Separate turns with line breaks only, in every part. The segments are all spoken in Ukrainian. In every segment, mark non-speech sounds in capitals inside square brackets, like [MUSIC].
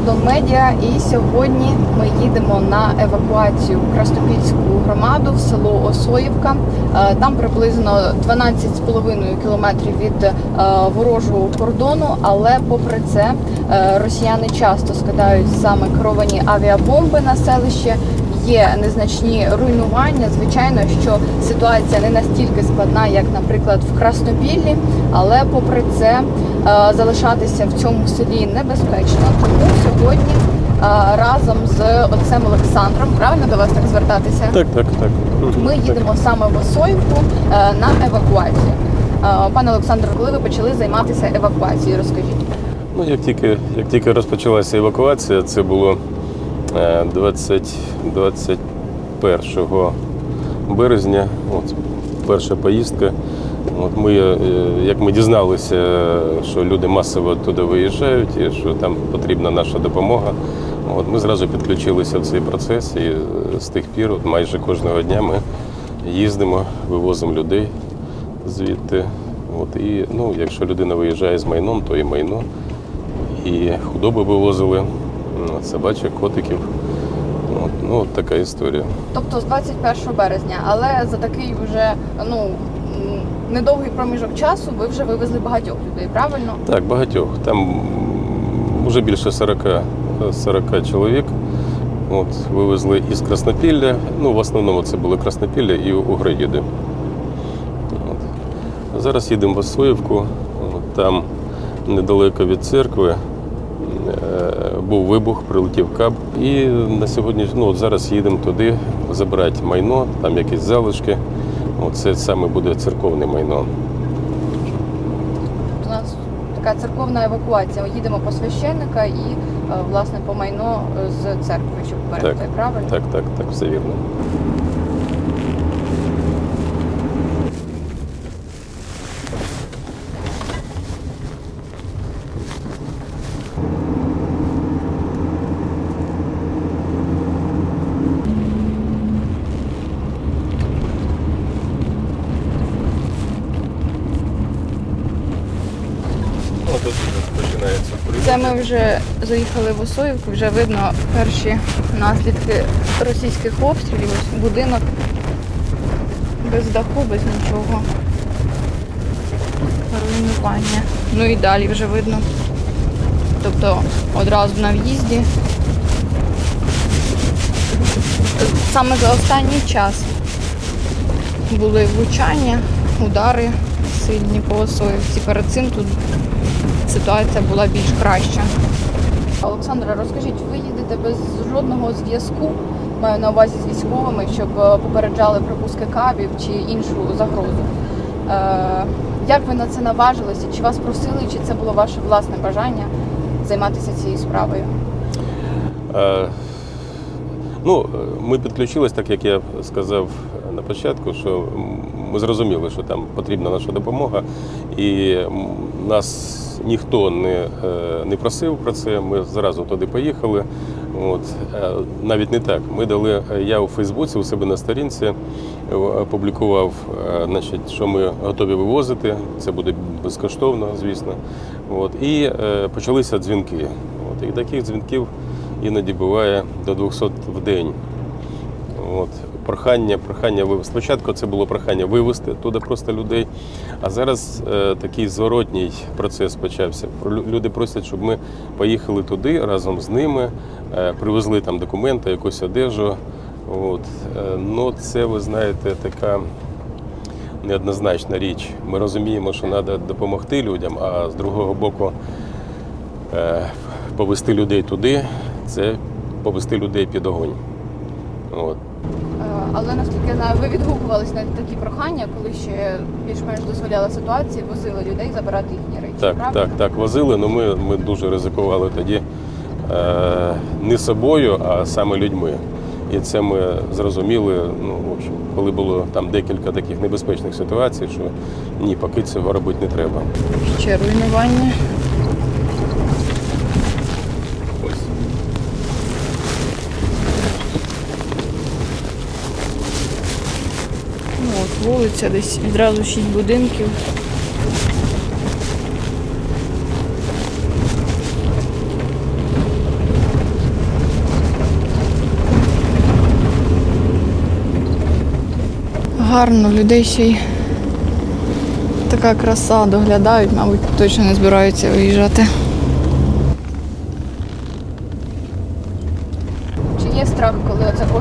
кордон медіа. І сьогодні ми їдемо на евакуацію в Краснопільську громаду в село Осоївка. Е, Там приблизно 12,5 кілометрів від е, ворожого кордону. Але попри це е, росіяни часто скидають саме керовані авіабомби на селище. Є незначні руйнування. Звичайно, що ситуація не настільки складна, як, наприклад, в Краснопіллі, але попри це е, залишатися в цьому селі небезпечно. Тому сьогодні е, разом з отцем Олександром, правильно до вас так звертатися?
Так, так, так.
Ми їдемо саме в Осоївку е, на евакуацію. Пане Олександре, коли ви почали займатися евакуацією, розкажіть.
Ну, як тільки, як тільки розпочалася евакуація, це було 20, 21 березня, от, перша поїздка. От ми, е, як ми дізналися, що люди масово туди виїжджають і що там потрібна наша допомога, от ми зразу підключилися в цей процес і е, з тих пір, от майже кожного дня ми їздимо, вивозимо людей звідти. От, і ну, якщо людина виїжджає з майном, то і майно. І худобу вивозили, собачок, котиків. От, ну, от така історія.
Тобто з 21 березня, але за такий вже ну недовгий проміжок часу ви вже вивезли багатьох людей, правильно?
Так, багатьох. Там вже більше 40, 40 чоловік. От, вивезли із Краснопілля. Ну, в основному це були Краснопілля і Угроїди. От. Зараз їдемо в Осоївку. Там недалеко від церкви е, був вибух, прилетів каб. І на сьогодні, ну, от зараз їдемо туди забирати майно, там якісь залишки. Оце саме буде церковне майно.
У нас така церковна евакуація. Ми їдемо по священника і е, власне по майно е, з церкви, щоб берегти, правильно?
Так, так, так, все вірно. Ось тут починається
Це ми вже заїхали в Осоївку, вже видно перші наслідки російських обстрілів. Ось будинок без даху, без нічого. Руйнування. Ну і далі вже видно. Тобто одразу на в'їзді. Саме за останній час були влучання, удари сильні по Осоївці. Перед цим тут ситуація була більш краща. Олександра, розкажіть, ви їдете без жодного зв'язку, маю на увазі з військовими, щоб е, попереджали пропуски кабів чи іншу загрозу. Е, як ви на це наважилися? Чи вас просили, чи це було ваше власне бажання займатися цією справою?
Е, Ну, е, ми підключились, так як я сказав на початку, що ми зрозуміли, що там потрібна наша допомога, і м, ніхто не, е, не просив про це. Ми зразу туди поїхали. От Е, навіть не так. Ми дали. е, Я у Фейсбуці у себе на сторінці опублікував, значить, що ми готові вивозити. Це буде безкоштовно, звісно. От і почалися дзвінки. От і таких дзвінків іноді буває до 200 в день. От, прохання, прохання вивезти. Спочатку це було прохання вивезти туди просто людей, а зараз е, такий зворотній процес почався. Люди просять, щоб ми поїхали туди разом з ними, е, привезли там документи, якусь одежу. От. Е, ну, це, ви знаєте, така неоднозначна річ. Ми розуміємо, що треба допомогти людям, а з другого боку, е, повести людей туди це повести людей під огонь. От.
Але наскільки я знаю, ви відгукувались на такі прохання, коли ще більш-менш дозволяла ситуація, возили людей забирати їхні речі.
Так,
правда?
так, так, возили, але ми, ми дуже ризикували тоді е, не собою, а саме людьми. І це ми зрозуміли, ну, в общем, коли було там декілька таких небезпечних ситуацій, що ні, поки цього робити не треба.
Ще руйнування. вулиця, десь відразу шість будинків. Гарно, людей ще й така краса доглядають, мабуть, точно не збираються виїжджати.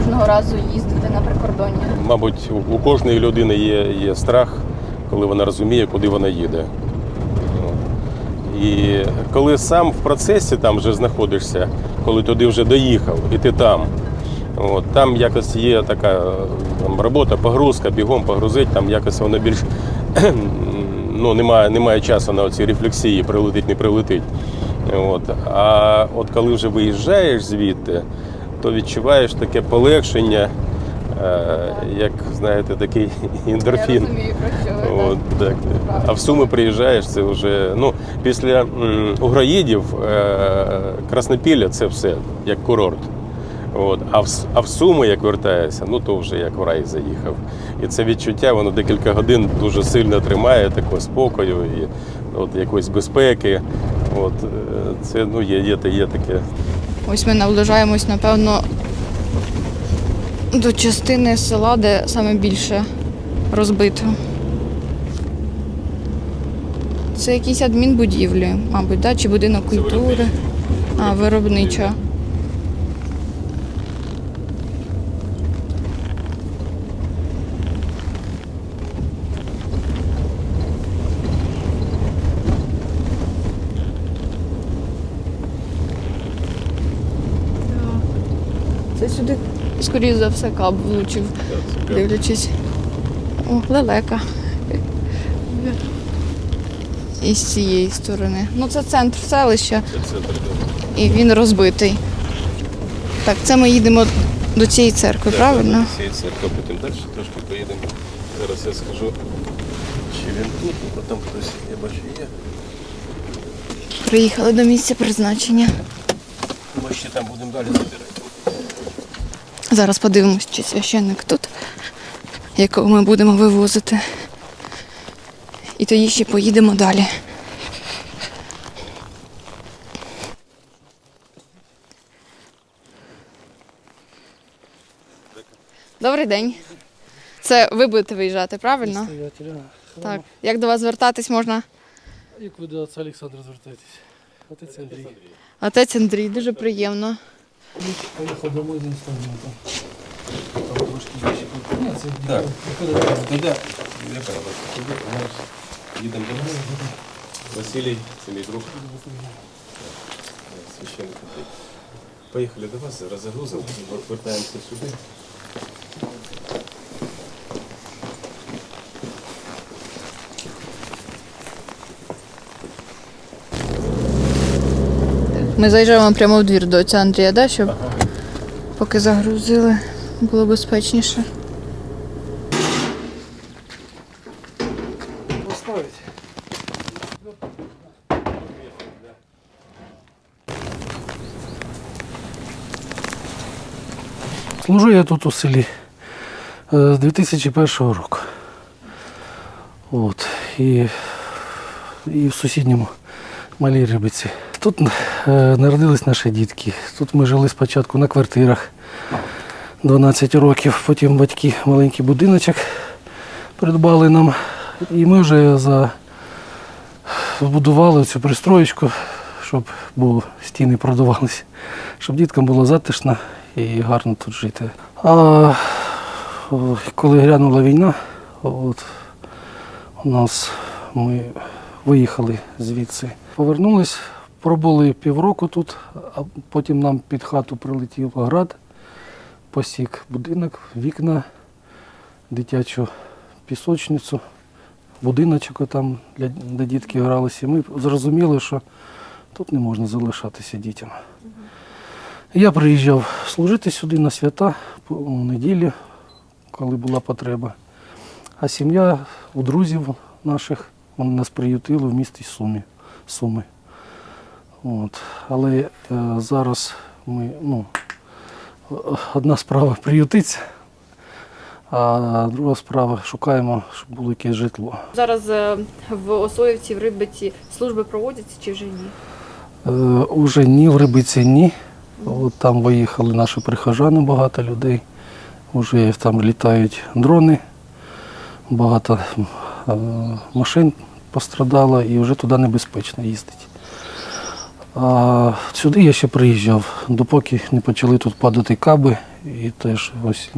Кожного разу їздити на прикордоння?
Мабуть, у- кожної людини є, є страх, коли вона розуміє, куди вона їде. І коли сам в процесі там вже знаходишся, коли туди вже доїхав, і ти там. От, там якось є така там, робота, погрузка, бігом погрузить, там якось воно більш [CLEARS THROAT] ну, немає, немає часу на ці рефлексії, прилетить, не прилетить. От. А от коли вже виїжджаєш звідти, то відчуваєш таке полегшення, е, як знаєте, такий [LAUGHS] ендорфін.
Я розумію, про що ви.
От, так. А в Суми приїжджаєш, це вже ну, після Угроїдів е, Краснопілля це все як курорт. От. А, в, а в Суми, як вертаєшся, ну то вже як в рай заїхав. І це відчуття, воно декілька годин дуже сильно тримає такого спокою і от, якоїсь безпеки. От, е, це ну, є, є, є таке
Ось ми наближаємось, напевно, до частини села, де саме більше розбито. Це якісь адмінбудівлі, мабуть, да? чи будинок культури. А, виробнича. Сюди, скоріш за все, каб влучив, дивлячись. О, лелека. І з цієї сторони. Ну, це центр селища, і він розбитий. Так, це ми їдемо до цієї церкви, правильно?
До Цієї церкви, потім далі трошки поїдемо. Зараз я скажу, чи він тут, бо там хтось, я бачу, є.
Приїхали до місця призначення.
Ми ще там будемо далі забирати.
Зараз подивимось, чи священник тут, якого ми будемо вивозити. І тоді ще поїдемо далі. Добрий день. Це ви будете виїжджати, правильно? Так. Як до вас звертатись можна?
Як ви до отця Олександра звертаєтесь? Отець Андрій.
Отець Андрій, дуже приємно.
Поїхав домой за инструментом. Там трошки. Ні, це
Так.
виходить.
Ну да, я правда. Їдемо до нас. Василій, це мій друг. Священник. Поехали до вас, зараз загрузимо, вертаємося сюди.
Ми заїжджаємо прямо в двір до отця Андрія, да, щоб поки загрузили, було безпечніше.
Служу я тут у селі е, з 2001 року. От. І, і в сусідньому малій рибиці. Тут народились наші дітки. Тут ми жили спочатку на квартирах 12 років, потім батьки маленький будиночок придбали нам. І ми вже за... збудували цю пристроєчку, щоб бо стіни продувалися, щоб діткам було затишно і гарно тут жити. А коли грянула війна, от, у нас ми виїхали звідси. Повернулись, пробули півроку тут, а потім нам під хату прилетів град, посік будинок, вікна, дитячу пісочницю, будиночок там, де дітки гралися. Ми зрозуміли, що тут не можна залишатися дітям. Я приїжджав служити сюди на свята по неділі, коли була потреба. А сім'я у друзів наших вони нас приютили в місті Суми. От. Але е, зараз ми, ну, одна справа [LAUGHS] приютиться, а друга справа шукаємо, щоб було якесь житло.
Зараз е, в Осоївці, в Рибиці служби проводяться чи вже ні?
Е, уже ні, в Рибиці ні. От там виїхали наші прихожани, багато людей. Уже там літають дрони. багато е, машин пострадало і вже туди небезпечно їздити. А сюди я ще приїжджав, допоки не почали тут падати каби. І теж ось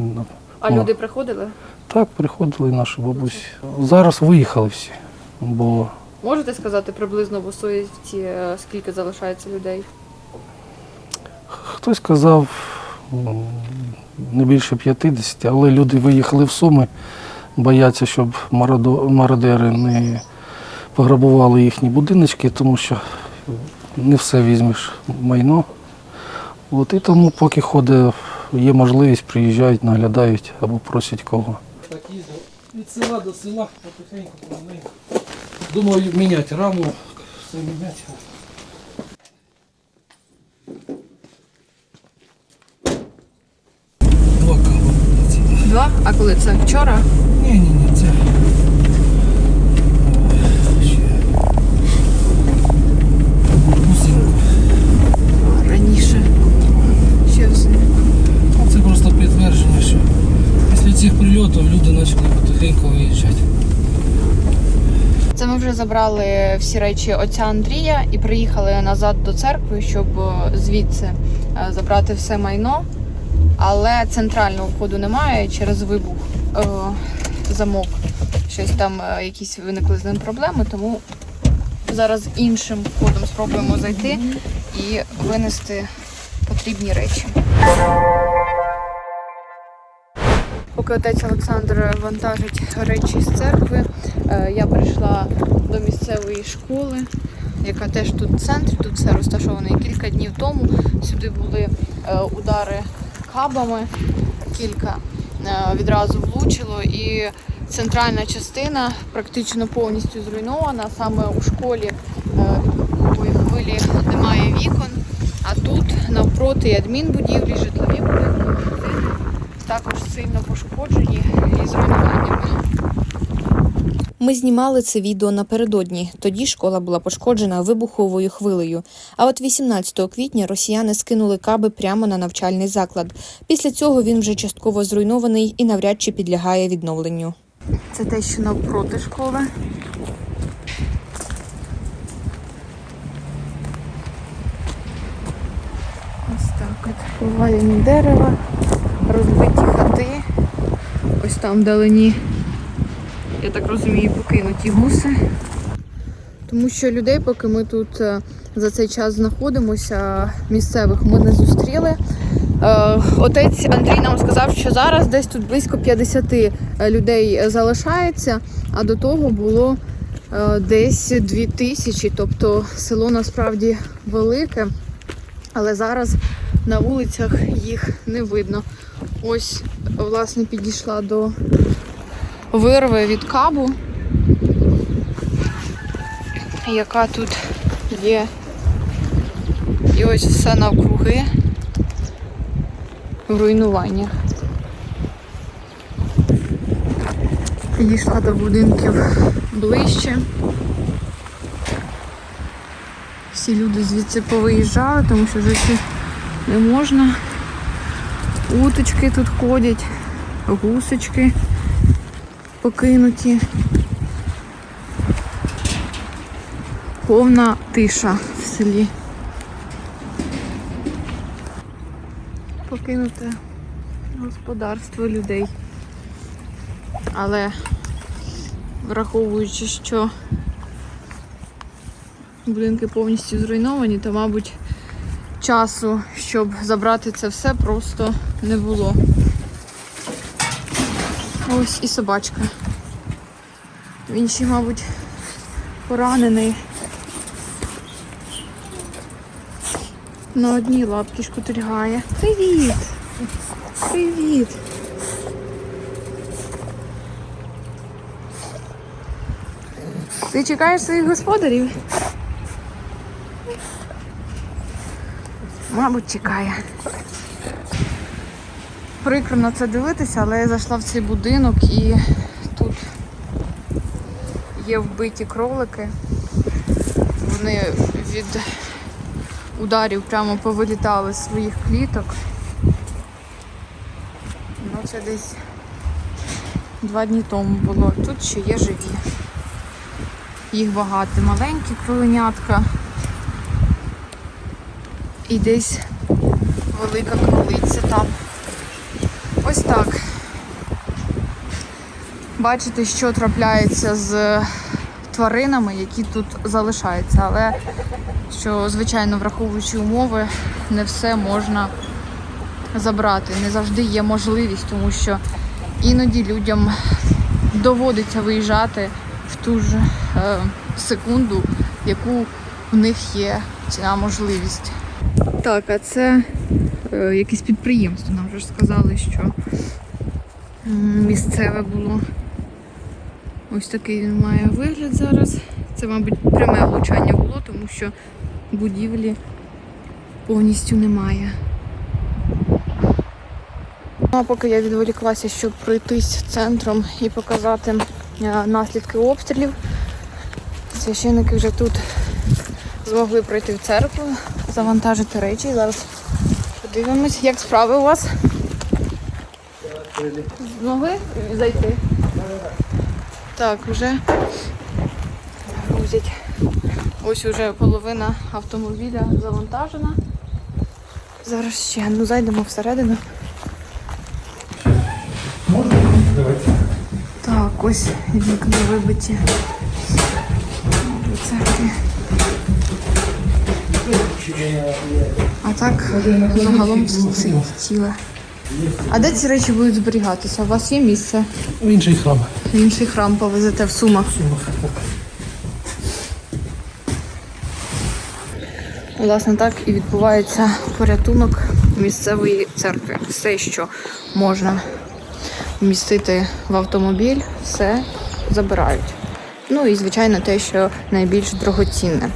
А
ну,
люди приходили?
так приходили наші бабусі. Зараз виїхали всі, бо
Можете сказати приблизно в Осоївці, е, скільки залишається людей?
Хтось казав не більше 50, але люди виїхали в Суми, бояться, щоб мародери не пограбували їхні будиночки, тому що не все візьмеш майно. От і тому, поки ходить, є можливість, приїжджають, наглядають або просять кого. Так їздив від села до села, потихеньку, помаленьку. Думаю, міняти раму, все міняти. Два кава.
Два? А коли це? Вчора?
Ні, ні, ні, це. е, ще Усінку.
Раніше. Ще взимку.
Ну, Це просто підтвердження, що після цих прильотів люди почали потихеньку виїжджати.
Це ми вже забрали всі речі отця Андрія і приїхали назад до церкви, щоб е, звідси е, забрати все майно. Але центрального входу немає через вибух е, замок. Щось там якісь виникли з ним проблеми, тому зараз іншим входом спробуємо зайти і винести потрібні речі. Поки отець Олександр вантажить речі з церкви, е, я прийшла до місцевої школи, яка теж тут в центрі, тут все розташовано. І кілька днів тому сюди були е, удари кабами, кілька е, відразу влучило, і центральна частина практично повністю зруйнована. Саме у школі хвилі немає вікон, а тут навпроти адмінбудівлі, житлові магазини також сильно пошкоджені і зруйнованнями.
Ми знімали це відео напередодні. Тоді школа була пошкоджена вибуховою хвилею. А от 18 квітня росіяни скинули каби прямо на навчальний заклад. Після цього він вже частково зруйнований і навряд чи підлягає відновленню.
Це те, що навпроти школи. Ось так от. Повалені дерева, розбиті хати. Ось там вдалині, я так розумію, покинуті гуси. Тому що людей, поки ми тут е, за цей час знаходимося, місцевих ми не зустріли. Е, Отець Андрій нам сказав, що зараз десь тут близько 50 е, людей залишається, а до того було десь 2 тисячі. Тобто село насправді велике, але зараз на вулицях їх не видно. Ось, власне, підійшла до вирви від кабу, яка тут є. І ось все навкруги в руйнуваннях. Підійшла до будинків ближче. Всі люди звідси повиїжджали, тому що жити не можна. Уточки тут ходять, гусочки покинуті. Повна тиша в селі. Покинуте господарство людей. Але враховуючи, що будинки повністю зруйновані, то, мабуть, часу, щоб забрати це все, просто не було. Ось і собачка. Він ще, мабуть, поранений. На одній лапці шкутильгає. Привіт! Привіт! Ти чекаєш своїх господарів? Мабуть, чекає. Прикро на це дивитися, але я зайшла в цей будинок і тут є вбиті кролики. Вони від ударів прямо повилітали з своїх кліток. Ну, це десь два дні тому було. Тут ще є живі. Їх багато. Маленькі кроленятка. І десь велика кролиця там. Ось так. Бачите, що трапляється з тваринами, які тут залишаються. Але що, звичайно, враховуючи умови, не все можна забрати. Не завжди є можливість, тому що іноді людям доводиться виїжджати в ту ж е, секунду, яку в них є ця можливість. Так, а це е, якесь підприємство. Нам вже ж сказали, що місцеве було. Ось такий він має вигляд зараз. Це, мабуть, пряме влучання було, тому що будівлі повністю немає. Ну, а поки я відволіклася, щоб пройтись центром і показати е, наслідки обстрілів, священники вже тут змогли пройти в церкву, завантажити речі. Зараз подивимось, як справи у вас. Змогли зайти? Так, вже грузять. Ось уже половина автомобіля завантажена. Зараз ще ну зайдемо всередину. Так, ось вікна вибиті. До церкви. А так загалом ці- ціле. А де ці речі будуть зберігатися? У вас є місце?
В інший храм.
В інший храм повезете в сумах. Власне, так і відбувається порятунок місцевої церкви. Все, що можна вмістити в автомобіль, все забирають. Ну і звичайно те, що найбільш дорогоцінне.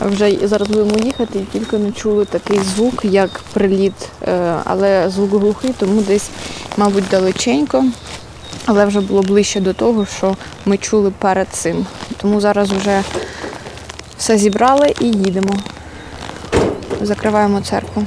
Вже зараз будемо їхати і тільки не чули такий звук, як приліт, Е, але звук глухий, тому десь, мабуть, далеченько. Але вже було ближче до того, що ми чули перед цим. Тому зараз вже все зібрали і їдемо. Закриваємо церкву.